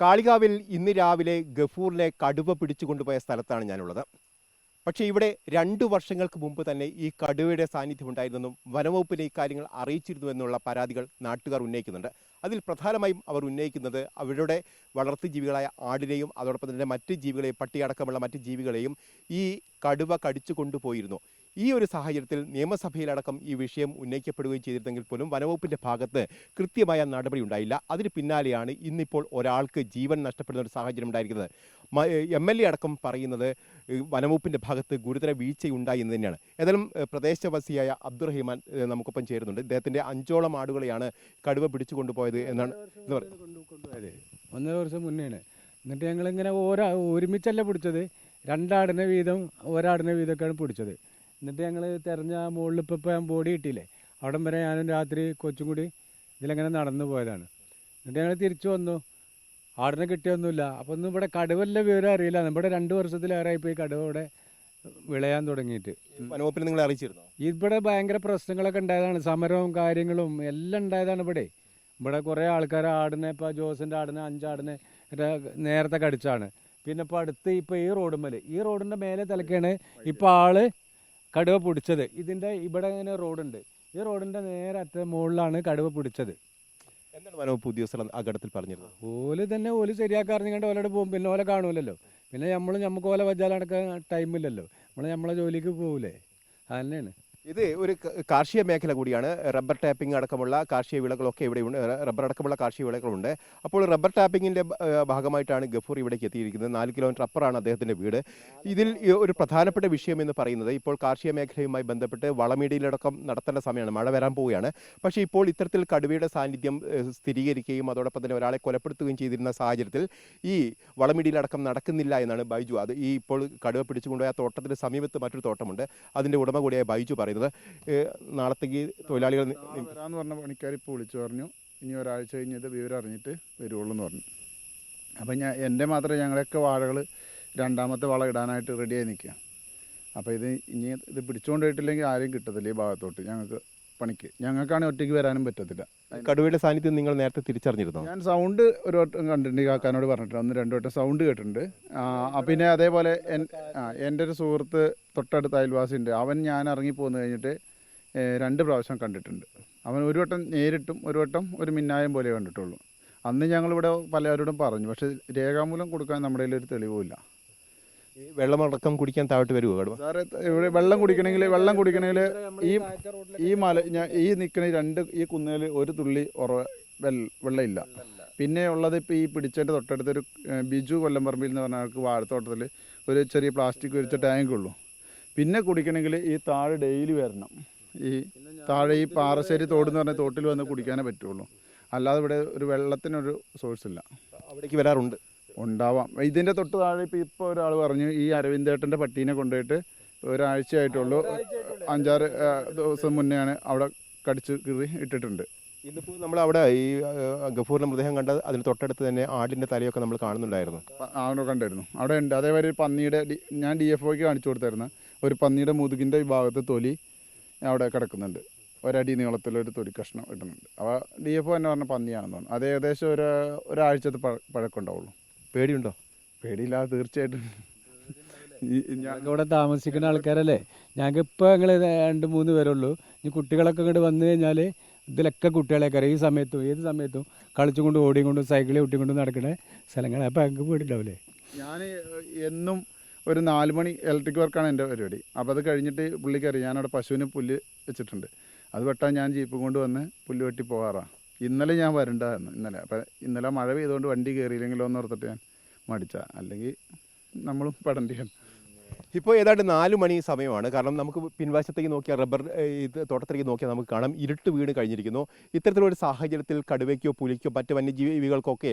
കാളികാവിൽ ഇന്ന് രാവിലെ ഗഫൂറിനെ കടുവ പിടിച്ചുകൊണ്ടുപോയ സ്ഥലത്താണ് ഞാനുള്ളത്. പക്ഷേ ഇവിടെ രണ്ടു വർഷങ്ങൾക്ക് മുമ്പ് തന്നെ ഈ കടുവയുടെ സാന്നിധ്യം ഉണ്ടായിരുന്നെന്നും വനവകുപ്പിനെ ഇക്കാര്യങ്ങൾ അറിയിച്ചിരുന്നു എന്നുള്ള പരാതികൾ നാട്ടുകാർ ഉന്നയിക്കുന്നുണ്ട്. അതിൽ പ്രധാനമായും അവർ ഉന്നയിക്കുന്നത് അവരുടെ വളർത്തു ജീവികളായ ആടിനെയും അതോടൊപ്പം തന്നെ മറ്റ് ജീവികളെയും പട്ടിയടക്കമുള്ള മറ്റ് ജീവികളെയും ഈ കടുവ കടിച്ചു കൊണ്ടുപോയിരുന്നു. ഈ ഒരു സാഹചര്യത്തിൽ നിയമസഭയിലടക്കം ഈ വിഷയം ഉന്നയിക്കപ്പെടുകയും ചെയ്തിരുന്നെങ്കിൽ പോലും വനവകുപ്പിന്റെ ഭാഗത്ത് കൃത്യമായ നടപടി ഉണ്ടായില്ല. അതിന് പിന്നാലെയാണ് ഇന്നിപ്പോൾ ഒരാൾക്ക് ജീവൻ നഷ്ടപ്പെടുന്ന ഒരു സാഹചര്യം ഉണ്ടായിരിക്കുന്നത്. എം എൽ എ അടക്കം പറയുന്നത് വനവകുപ്പിന്റെ ഭാഗത്ത് ഗുരുതര വീഴ്ചയുണ്ടായി എന്ന് തന്നെയാണ്. ഏതായാലും പ്രദേശവാസിയായ അബ്ദുറഹിമാൻ നമുക്കൊപ്പം ചേരുന്നുണ്ട്. ഇദ്ദേഹത്തിന്റെ അഞ്ചോളം ആടുകളെയാണ് കടുവ പിടിച്ചു കൊണ്ടുപോയത് എന്നാണ് ഒന്നര വർഷം മുന്നേയാണ്. എന്നിട്ട് ഞങ്ങളിങ്ങനെ ഓരോ ഒരുമിച്ചല്ല പിടിച്ചത്. രണ്ടാടിനെ വീതം ഒരാടിനെ വീതമൊക്കെയാണ് പിടിച്ചത്. എന്നിട്ട് ഞങ്ങൾ തിരഞ്ഞ മുകളിൽ ഇപ്പോൾ ഇപ്പോൾ ഞാൻ ബോഡി കിട്ടിയില്ലേ? അവിടം വരെ ഞാനും രാത്രി കൊച്ചും കൂടി ഇതിലങ്ങനെ നടന്നു പോയതാണ്. എന്നിട്ട് ഞങ്ങൾ തിരിച്ചു വന്നു. ആടിനെ കിട്ടിയൊന്നുമില്ല. അപ്പോൾ ഒന്നും ഇവിടെ കടുവല്ല വിവരം അറിയില്ല. ഇവിടെ രണ്ട് വർഷത്തിലേറെ ഇപ്പോൾ ഈ കടുവ ഇവിടെ വിളയാൻ തുടങ്ങിയിട്ട്. നിങ്ങൾ നിങ്ങളെ അറിയിച്ചിരുന്നു? ഇവിടെ ഭയങ്കര പ്രശ്നങ്ങളൊക്കെ ഉണ്ടായതാണ്. സമരവും കാര്യങ്ങളും എല്ലാം ഉണ്ടായതാണ് ഇവിടെ. ഇവിടെ കുറേ ആൾക്കാർ ആടിനെ ഇപ്പോൾ ജോസിന്റെ ആടിനെ അഞ്ചാടിനെ നേരത്തെ കടിച്ചാണ്. പിന്നെ ഇപ്പോൾ അടുത്ത് ഇപ്പോൾ ഈ റോഡുമ്മൽ ഈ റോഡിന്റെ മേലെ തലക്കാണ് ഇപ്പോൾ ആൾ കടുവ പിടിച്ചത്. ഇതിന്റെ ഇവിടെ ഇങ്ങനെ റോഡുണ്ട്. ഈ റോഡിന്റെ നേരെ അറ്റ മുകളിലാണ് കടുവ പിടിച്ചത്. എന്താണ് വനവകുപ്പ് ഉദ്യോഗസ്ഥർ ആ പറഞ്ഞിരുന്നത്? ഓൽ തന്നെ ഓൽ ശരിയാക്കാറിഞ്ഞിട്ട് ഓലോട് പോകും. പിന്നെ ഓലെ കാണൂലല്ലോ. പിന്നെ നമ്മൾ നമുക്ക് ഓലെ വെച്ചാൽ നടക്കാൻ ടൈമില്ലല്ലോ. നമ്മൾ നമ്മളെ ജോലിക്ക് പോകൂലേ അതന്നെയാണ് ഇത് ഒരു കാർഷിക മേഖല കൂടിയാണ്. റബ്ബർ ടാപ്പിംഗ് അടക്കമുള്ള കാർഷിക വിളകളൊക്കെ ഇവിടെ ഉണ്ട്. റബ്ബർ അടക്കമുള്ള കാർഷിക വിളകളുണ്ട്. അപ്പോൾ റബ്ബർ ടാപ്പിങ്ങിന്റെ ഭാഗമായിട്ടാണ് ഗഫൂർ ഇവിടേക്ക് എത്തിയിരിക്കുന്നത്. നാല് കിലോമീറ്റർ അപ്പുറമാണ് അദ്ദേഹത്തിന്റെ വീട്. ഇതിൽ ഒരു പ്രധാനപ്പെട്ട വിഷയം എന്ന് പറയുന്നത് ഇപ്പോൾ കാർഷിക മേഖലയുമായി ബന്ധപ്പെട്ട് വളമീടിയിലടക്കം നടത്തേണ്ട സമയമാണ്. മഴ വരാൻ പോവുകയാണ്. പക്ഷേ ഇപ്പോൾ ഇത്തരത്തിൽ കടുവയുടെ സാന്നിധ്യം സ്ഥിരീകരിക്കുകയും അതോടൊപ്പം തന്നെ ഒരാളെ കൊലപ്പെടുത്തുകയും ചെയ്തിരുന്ന സാഹചര്യത്തിൽ ഈ വളമിടിയിലടക്കം നടക്കുന്നില്ല എന്നാണ് ബൈജു. അത് ഈ ഇപ്പോൾ കടുവ പിടിച്ചുകൊണ്ടുപോയ തോട്ടത്തിന് സമീപത്ത് മറ്റൊരു തോട്ടമുണ്ട്. അതിന്റെ ഉടമ കൂടിയായ ബൈജു പറയുന്നത്. ഏഹ് നാളത്തേക്ക് തൊഴിലാളികൾ വരാമെന്ന് പറഞ്ഞ പണിക്കാർ ഇപ്പോൾ വിളിച്ചു പറഞ്ഞു. ഇനി ഒരാഴ്ച കഴിഞ്ഞത് വിവരം അറിഞ്ഞിട്ട് വരുവുള്ളൂ എന്ന് പറഞ്ഞു. അപ്പം ഞാൻ എന്റെ മാത്രമേ ഞങ്ങളൊക്കെ വാഴകൾ രണ്ടാമത്തെ വളം ഇടാനായിട്ട് റെഡിയായി നിൽക്കുക അപ്പോൾ ഇത് ഇനി ഇത് പിടിച്ചുകൊണ്ട് പോയിട്ടില്ലെങ്കിൽ ആരെയും കിട്ടത്തില്ല ഈ ഭാഗത്തോട്ട് ഞങ്ങൾക്ക് പണിക്ക്. ഞങ്ങൾക്കാണെങ്കിൽ ഒറ്റയ്ക്ക് വരാനും പറ്റത്തില്ല. കടുവയുടെ സാന്നിധ്യം നിങ്ങൾ നേരത്തെ തിരിച്ചറിഞ്ഞിരുന്നു? ഞാൻ സൗണ്ട് ഒരു വട്ടം കണ്ടിട്ടുണ്ട് കാക്കാനോട് പറഞ്ഞിട്ടുണ്ട് അന്ന് രണ്ടു വട്ടം സൗണ്ട് കേട്ടിട്ടുണ്ട്. പിന്നെ അതേപോലെ എന്റെ ഒരു സുഹൃത്ത് തൊട്ടടുത്ത അയൽവാസി ഉണ്ട് അവൻ ഞാൻ ഇറങ്ങിപ്പോന്ന് പോന്നു കഴിഞ്ഞിട്ട് രണ്ട് പ്രാവശ്യം കണ്ടിട്ടുണ്ട്. അവൻ ഒരു വട്ടം നേരിട്ടും ഒരു വട്ടം ഒരു മിന്നായം പോലെ കണ്ടിട്ടുള്ളൂ. അന്ന് ഞങ്ങളിവിടെ പലരോടും പറഞ്ഞു. പക്ഷേ രേഖാമൂലം കൊടുക്കാൻ നമ്മുടെ കയ്യിൽ ഒരു തെളിവുമില്ല. വെള്ളമടക്കം കുടിക്കാൻ താഴോട്ട് വരുമോ കടുവ സാറേ ഇവിടെ വെള്ളം കുടിക്കണമെങ്കിൽ വെള്ളം കുടിക്കണമെങ്കിൽ ഈ ഈ മല ഞാൻ ഈ നിൽക്കുന്ന രണ്ട് ഈ കുന്നേൽ ഒരു തുള്ളി ഉറവ വെള്ള വെള്ളമില്ല. പിന്നെ ഉള്ളത് ഇപ്പോൾ ഈ പിടിച്ചതിന്റെ തൊട്ടടുത്തൊരു ഒരു ബിജു കൊല്ലംപറമ്പിൽ എന്ന് പറഞ്ഞ ആൾക്ക് വാഴത്തോട്ടത്തിൽ ഒരു ചെറിയ പ്ലാസ്റ്റിക് വിരിച്ച ടാങ്ക് ഉള്ളൂ. പിന്നെ കുടിക്കണമെങ്കിൽ ഈ താഴെ ഡെയിലി വരണം. ഈ താഴെ ഈ പാറശ്ശേരി തോട് എന്ന് പറഞ്ഞ തോട്ടിൽ വന്ന് കുടിക്കാനേ പറ്റുള്ളൂ. അല്ലാതെ ഇവിടെ ഒരു വെള്ളത്തിനൊരു സോഴ്സ് ഇല്ല. അവിടേക്ക് വരാറുണ്ട്. ഉണ്ടാവാം. ഇതിന്റെ തൊട്ട് താഴെ ഇപ്പോൾ ഇപ്പോൾ ഒരാൾ പറഞ്ഞു ഈ അരവിന്ദേട്ടന്റെ പട്ടീനെ കൊണ്ടുപോയിട്ട് ഒരാഴ്ചയായിട്ടുള്ളൂ അഞ്ചാറ് ദിവസം മുന്നെയാണ് അവിടെ കടിച്ച് കീറി ഇട്ടിട്ടുണ്ട്. ഇന്നിപ്പോൾ നമ്മൾ അവിടെ ഈ ഗഫൂറിന്റെ ഗഫൂറിന്റെ മൃതദേഹം കണ്ട അതിന് തൊട്ടടുത്ത് തന്നെ ആടിന്റെ തലയൊക്കെ നമ്മൾ കാണുന്നുണ്ടായിരുന്നു. ആടിനെ കണ്ടായിരുന്നു. അവിടെ ഉണ്ട്. അതേപോലെ ഒരു പന്നിയുടെ ഞാൻ ഡി എഫ് ഒക്ക് കാണിച്ചു കൊടുത്തായിരുന്നു. ഒരു പന്നിയുടെ മുതുകിന്റെ ഈ ഭാഗത്ത് തൊലി അവിടെ കിടക്കുന്നുണ്ട്. ഒരടി നീളത്തിലൊരു തൊലി കഷ്ണം ഇടുന്നുണ്ട്. അപ്പോൾ ഡി എഫ് ഒ തന്നെ പറഞ്ഞ പന്നിയാണെന്ന് തോന്നുന്നു. അത് ഏകദേശം ഒരു ഒരാഴ്ചത്തെ പഴ പഴക്കം ഉണ്ടാവുള്ളൂ. പേടിയുണ്ടോ? പേടിയില്ലാതെ തീർച്ചയായിട്ടും. ഞങ്ങൾ ഇവിടെ താമസിക്കുന്ന ആൾക്കാരല്ലേ? ഞങ്ങൾക്ക് ഇപ്പോൾ ഞങ്ങൾ രണ്ട് മൂന്ന് പേരുള്ളൂ ഈ കുട്ടികളൊക്കെ ഇങ്ങോട്ട് വന്നു കഴിഞ്ഞാൽ ഇതിലൊക്കെ കുട്ടികളെ കയറി. ഈ സമയത്തും ഏത് സമയത്തും കളിച്ചുകൊണ്ട് ഓടിയും കൊണ്ടും സൈക്കിളിൽ ഒട്ടിയും കൊണ്ട് നടക്കുന്ന സ്ഥലങ്ങളെ. അപ്പോൾ ഞങ്ങൾക്ക് പേടിണ്ടാവില്ലേ ഞാൻ എന്നും ഒരു നാല് മണി ഇലക്ട്രിക് വർക്കാണ് എന്റെ പരിപാടി. അപ്പോൾ അത് കഴിഞ്ഞിട്ട് പുള്ളിക്കറി ഞാനവിടെ പശുവിന് പുല്ല് വെച്ചിട്ടുണ്ട്. അത് വെട്ടാൻ ഞാൻ ജീപ്പ് കൊണ്ട് വന്ന് പുല്ല് വെട്ടി പോകാറാണ് ഇന്നലെ ഞാൻ വരണ്ടായിരുന്നു ഇന്നലെ. അപ്പം ഇന്നലെ മഴ പെയ്തുകൊണ്ട് വണ്ടി കയറിയില്ലെങ്കിലോ എന്ന് ഓർത്തിട്ട് ഞാൻ മടിച്ച. അല്ലെങ്കിൽ നമ്മളും പെടേണ്ടിയാണ് ഇപ്പോൾ ഏതാണ്ട് നാല് മണി സമയമാണ്. കാരണം നമുക്ക് പിൻവശത്തേക്ക് നോക്കിയാൽ റബ്ബർ ഇത് തോട്ടത്തിലേക്ക് നോക്കിയാൽ നമുക്ക് കാണാം ഇരുട്ട് വീണ് കഴിഞ്ഞിരിക്കുന്നു. ഇത്തരത്തിലൊരു സാഹചര്യത്തിൽ കടുവയ്ക്കോ പുലിക്കോ മറ്റ് വന്യജീവികൾക്കൊക്കെ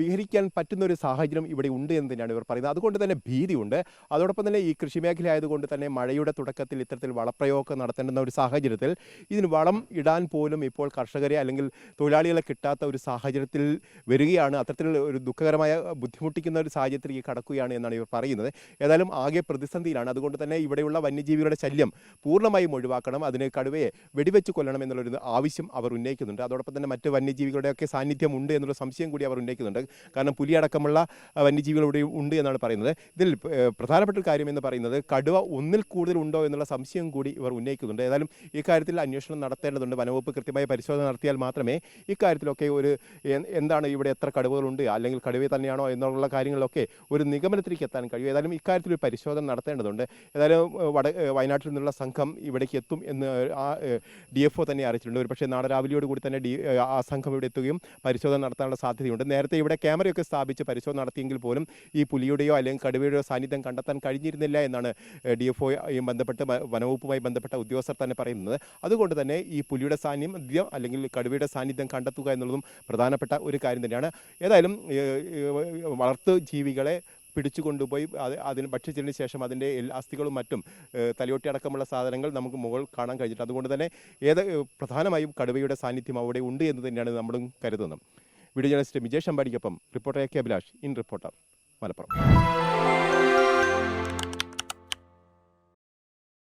വിഹരിക്കാൻ പറ്റുന്ന ഒരു സാഹചര്യം ഇവിടെ ഉണ്ട് എന്ന് തന്നെയാണ് ഇവർ പറയുന്നത്. അതുകൊണ്ട് തന്നെ ഭീതിയുണ്ട്. അതോടൊപ്പം തന്നെ ഈ കൃഷി മേഖല ആയതുകൊണ്ട് തന്നെ മഴയുടെ തുടക്കത്തിൽ ഇത്തരത്തിൽ വളപ്രയോഗം നടത്തേണ്ടുന്ന ഒരു സാഹചര്യത്തിൽ ഇതിന് വളം ഇടാൻ പോലും ഇപ്പോൾ കർഷകരെ അല്ലെങ്കിൽ തൊഴിലാളികളെ കിട്ടാത്ത ഒരു സാഹചര്യത്തിൽ വരികയാണ്. അത്തരത്തിൽ ഒരു ദുഃഖകരമായ ബുദ്ധിമുട്ടിക്കുന്ന ഒരു സാഹചര്യത്തിലേക്ക് കടക്കുകയാണ് എന്നാണ് ഇവർ പറയുന്നത്. ഏതായാലും ആകെ പ്രതിസന്ധിയിലാണ്. അതുകൊണ്ട് തന്നെ ഇവിടെയുള്ള വന്യജീവികളുടെ ശല്യം പൂർണമായും ഒഴിവാക്കണം. അതിന് കടുവയെ വെടിവെച്ച് കൊല്ലണം എന്നുള്ളൊരു ആവശ്യം അവർ ഉന്നയിക്കുന്നുണ്ട്. അതോടൊപ്പം തന്നെ മറ്റ് വന്യജീവികളുടെയൊക്കെ സാന്നിധ്യം ഉണ്ട് എന്നുള്ള സംശയം കൂടി അവർ ഉന്നയിക്കുന്നുണ്ട്. കാരണം പുലി അടക്കമുള്ള വന്യജീവികൾ ഇവിടെ ഉണ്ട് എന്നാണ് പറയുന്നത്. ഇതിൽ പ്രധാനപ്പെട്ട ഒരു കാര്യം എന്ന് പറയുന്നത് കടുവ ഒന്നിൽ കൂടുതൽ ഉണ്ടോ എന്നുള്ള സംശയം കൂടി ഇവർ ഉന്നയിക്കുന്നുണ്ട്. ഏതായാലും കാര്യത്തിൽ അന്വേഷണം നടത്തേണ്ടതുണ്ട്. വനവകുപ്പ് കൃത്യമായ പരിശോധന നടത്തിയാൽ മാത്രമേ ഇക്കാര്യത്തിലൊക്കെ ഒരു എന്താണ് ഇവിടെ എത്ര കടുവകളുണ്ട് അല്ലെങ്കിൽ കടുവ തന്നെയാണോ എന്നുള്ള കാര്യങ്ങളൊക്കെ ഒരു നിഗമനത്തിലേക്ക് എത്താൻ കഴിയും. ഏതായാലും ഇക്കാര്യത്തിൽ ഒരു പരിശോധന നടത്തേണ്ടതുണ്ട്. ഏതായാലും വട വയനാട്ടിൽ നിന്നുള്ള സംഘം ഇവിടേക്ക് എത്തും എന്ന് ആ ഡി എഫ് ഒ തന്നെ അറിയിച്ചിട്ടുണ്ട്. ഒരു പക്ഷേ നാളെ രാവിലെയോട് കൂടി തന്നെ ഡി ആ സംഘം ഇവിടെ എത്തുകയും പരിശോധന നടത്താനുള്ള സാധ്യതയുണ്ട്. നേരത്തെ ഇവിടെ ക്യാമറയൊക്കെ സ്ഥാപിച്ച് പരിശോധന നടത്തിയെങ്കിൽ പോലും ഈ പുലിയുടെയോ അല്ലെങ്കിൽ കടുവയുടെയോ സാന്നിധ്യം കണ്ടെത്താൻ കഴിഞ്ഞിരുന്നില്ല എന്നാണ് ഡി എഫ് ഒയും ബന്ധപ്പെട്ട് വനവകുപ്പുമായി ബന്ധപ്പെട്ട ഉദ്യോഗസ്ഥർ തന്നെ പറയുന്നത്. അതുകൊണ്ട് തന്നെ ഈ പുലിയുടെ സാന്നിധ്യം അല്ലെങ്കിൽ കടുവയുടെ സാന്നിധ്യം കണ്ടെത്തുക എന്നുള്ളതും പ്രധാനപ്പെട്ട ഒരു കാര്യം തന്നെയാണ്. ഏതായാലും വളർത്തു ജീവികളെ പിടിച്ചു കൊണ്ടുപോയി അത് അതിന് ഭക്ഷിച്ചതിന് ശേഷം അതിന്റെ അസ്ഥികളും മറ്റും തലയോട്ടി അടക്കമുള്ള സാധനങ്ങൾ നമുക്ക് മുകൾ കാണാൻ കഴിഞ്ഞിട്ട് അതുകൊണ്ട് തന്നെ ഏത് പ്രധാനമായും കടുവയുടെ സാന്നിധ്യം അവിടെ ഉണ്ട് എന്ന് തന്നെയാണ് നമ്മളും കരുതുന്നത്. Video journalist Vijay അമ്പാടിക്കൊപ്പം reporter A K Abhilash. In reporter Malappuram.